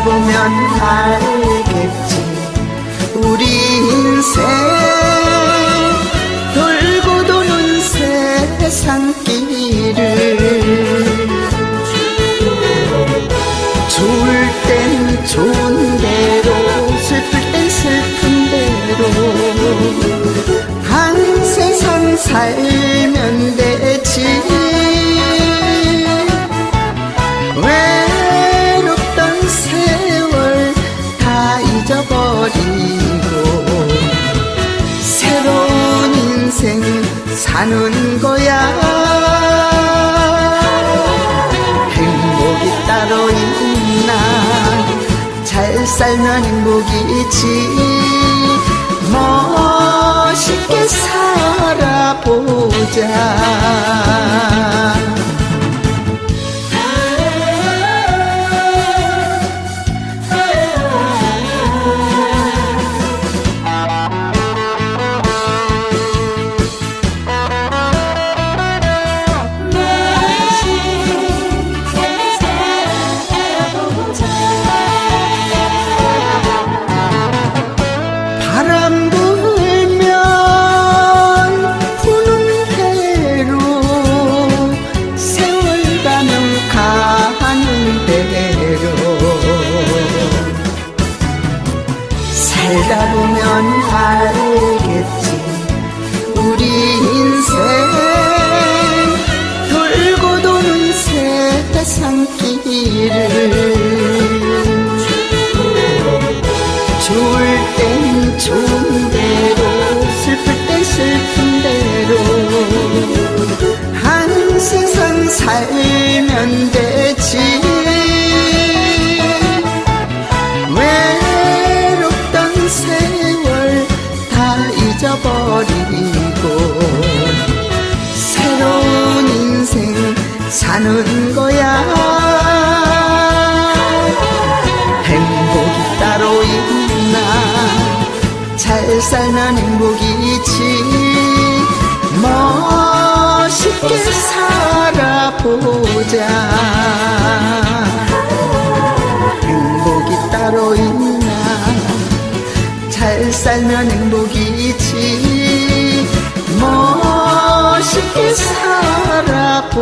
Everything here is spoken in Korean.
살다보면 알겠지. 우리 인생 돌고 도는 세상길을 좋을 땐 좋은 대로 슬플 땐 슬픈 대로 한 세상 살 사는 거야. 행복이 따로 있나? 잘 살면 행복이지. 멋있게 살아보자 살다 보면 알겠지. 우리 인생 잊어버리고 새로운 인생 사는 거야. 행복이 따로 있나? 잘 살면 행복이지. 멋있게 살아보자. 행복이 따로 있나 잘 살면 행복이지. 멋있게 살아보자.